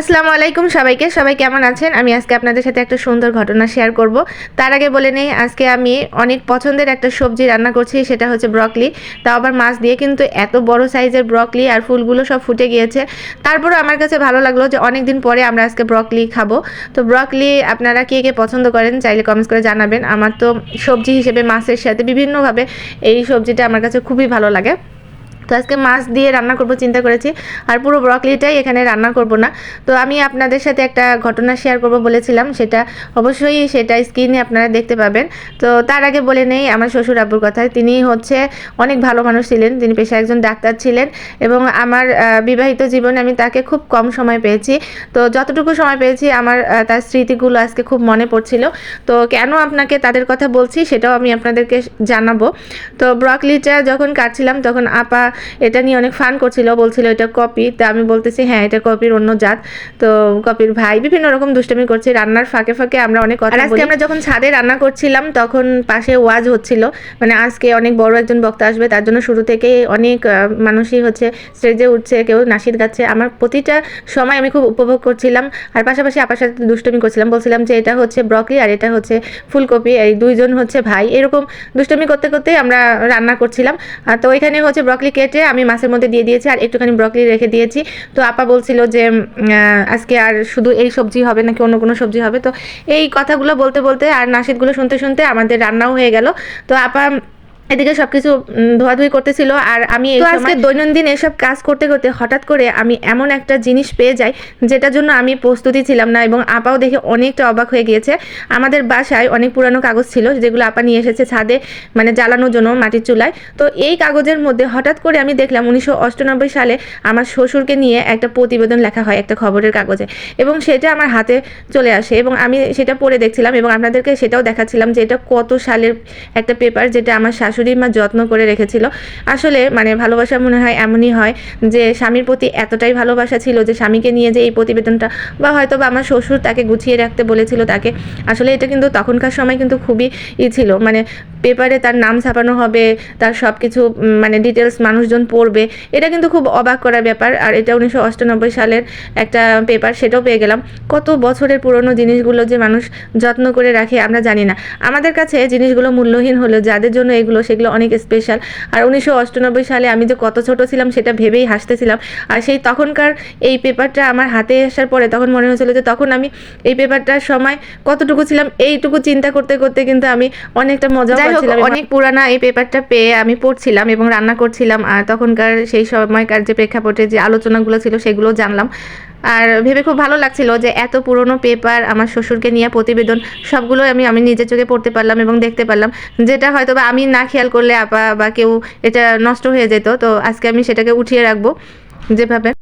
আসসালামু আলাইকুম সবাইকে, সবাই কেমন আছেন? আমি আজকে আপনাদের সাথে একটা সুন্দর ঘটনা শেয়ার করব। তার আগে বলে নেই, আজকে আমি অনেক পছন্দের একটা সবজি রান্না করছি, সেটা হচ্ছে ব্রকলি তাও আবার মাছ দিয়ে কিন্তু এত বড় সাইজের ব্রকলি আর ফুলগুলো সব ফুটে গিয়েছে। তারপরও আমার কাছে ভালো লাগল যে অনেক দিন পরে আমরা আজকে ব্রকলি খাব। তো ব্রকলি আপনারা কে কে পছন্দ করেন, চাইলে কমেন্টস করে জানাবেন। আমার তো সবজি হিসেবে মাছের সাথে বিভিন্নভাবে এই সবজিটা আমার কাছে খুবই ভালো লাগে। তো আজকে মাছ দিয়ে রান্না করব, চিন্তা করেছি। আর পুরো ব্রকলিটাই এখানে রান্না করব না। তো আমি আপনাদের সাথে একটা ঘটনা শেয়ার করব বলেছিলাম। সেটা অবশ্যই সেটা স্ক্রিনে আপনারা দেখতে পাবেন। তো তার আগে বলে নেই, আমার শ্বশুর আব্বুর কথা। তিনি হচ্ছে অনেক ভালো মানুষ ছিলেন। তিনি পেশায় একজন ডাক্তার ছিলেন এবং আমার বিবাহিত জীবনে আমি তাকে খুব কম সময় পেয়েছি। তো যতটুকু সময় পেয়েছি, আমার তার স্মৃতিগুলো আজকে খুব মনে পড়ছিল। তো কেন আপনাকে তাদের কথা বলছি, সেটাও আমি আপনাদেরকে জানাব। তো ব্রকলিটা যখন কাটছিলাম, তখন আপা এটা নিয়ে অনেক ফান করছিল বলছিল এটা কপি তো আমি বলতেছি হ্যাঁ এটা কপির অন্য জাত। তো কপির ভাই বিভিন্ন রকম দুষ্টামি করছে রান্নার ফাঁকে ফাঁকে আমরা অনেক কথা আজকে আমরা যখন ছাদে রান্না করছিলাম তখন পাশে ওয়াজ হচ্ছিল। মানে আজকে অনেক বড় একজন বক্তা আসবে তার জন্য শুরু থেকেই অনেক মানুষই হচ্ছে স্টেজে উঠছে কেউ নাসিদ গাচ্ছে। আমার প্রতিটা সময় আমি খুব উপভোগ করছিলাম আর পাশাপাশি আপার সাথে দুষ্টমি করছিলাম। বলছিলাম যে এটা হচ্ছে ব্রকলি আর এটা হচ্ছে ফুলকপি এই দুইজন হচ্ছে ভাই। এরকম দুষ্টমি করতে করতে আমরা রান্না করছিলাম। আর তো এখানে হচ্ছে ব্রকলি কেটে আমি মাছের মধ্যে দিয়ে দিয়েছি আর একটুখানি ব্রকলি রেখে দিয়েছি। তো আপা বলছিল যে আজকে আর শুধু এই সবজি হবে নাকি অন্য কোনো সবজি হবে? তো এই কথাগুলো বলতে বলতে আর নাসিদগুলো শুনতে শুনতে আমাদের রান্নাও হয়ে গেল। তো আপা এদিকে সবকিছু ধোয়াধুয়ি করতেছিল আর আমি এই আজকে দৈনন্দিন এসব কাজ করতে করতে হঠাৎ করে আমি এমন একটা জিনিস পেয়ে যাই যেটার জন্য আমি প্রস্তুতি ছিলাম না এবং আপাও দেখে অনেকটা অবাক হয়ে গিয়েছে। আমাদের বাসায় অনেক পুরানো কাগজ ছিল যেগুলো আপা নিয়ে এসেছে ছাদে মানে জ্বালানোর জন্য মাটির চুলায়। তো এই কাগজের মধ্যে হঠাৎ করে আমি দেখলাম উনিশশো অষ্টানব্বই সালে আমার শ্বশুরকে নিয়ে একটা প্রতিবেদন লেখা হয় একটা খবরের কাগজে এবং সেটা আমার হাতে চলে আসে এবং আমি সেটা পড়ে দেখছিলাম এবং আপনাদেরকে সেটাও দেখাচ্ছিলাম যে এটা কত সালের একটা পেপার যেটা আমার শাশুড়ি মা যত্ন করে রেখেছিল। আসলে মানে ভালোবাসা মনে হয় এমনই হয় যে স্বামীর প্রতি এতটাই ভালোবাসা ছিল যে স্বামীকে নিয়ে যে এই প্রতিবেদনটা বা হয়তো বা আমার শ্বশুর তাকে গুছিয়ে রাখতে বলেছিল তাকে। আসলে এটা কিন্তু তখনকার সময় কিন্তু খুবই ই ছিল। মানে পেপারে তার নাম ছাপানো হবে, তার সব কিছু মানে ডিটেলস মানুষজন পড়বে, এটা কিন্তু খুব অবাক করার ব্যাপার। আর এটা উনিশশো অষ্টানব্বই সালের একটা পেপার সেটাও পেয়ে গেলাম। কত বছরের পুরনো জিনিসগুলো যে মানুষ যত্ন করে রাখে আমরা জানি না। আমাদের কাছে জিনিসগুলো মূল্যহীন হলো, যাদের জন্য এগুলো, সেগুলো অনেক স্পেশাল আর উনিশশো অষ্টানব্বই সালে আমি যে কত ছোট ছিলাম, সেটা ভেবেই হাসতেছিলাম। আর সেই তখনকার এই পেপারটা আমার হাতে আসার পরে তখন মনে হয়েছিল যে তখন আমি এই পেপারটার সময় কতটুকু ছিলাম, এইটুকু চিন্তা করতে করতে কিন্তু আমি অনেকটা মজা পাচ্ছিলাম অনেক পুরানা এই পেপারটা পেয়ে আমি পড়ছিলাম এবং রান্না করছিলাম আর তখনকার সেই সময়কার যে প্রেক্ষাপটে যে আলোচনাগুলো ছিল সেগুলো জানলাম। আর ভেবে খুব ভালো লাগছিল যে এত পুরনো পেপার আমার শ্বশুরকে নিয়ে প্রতিবেদন সবগুলো আমি আমি নিজের চোখে পড়তে পারলাম এবং দেখতে পারলাম। যেটা হয়তো বা আমি না খেয়াল করলে আপা বা কেউ এটা নষ্ট হয়ে যেত তো আজকে আমি সেটাকে উঠিয়ে রাখব যেভাবে।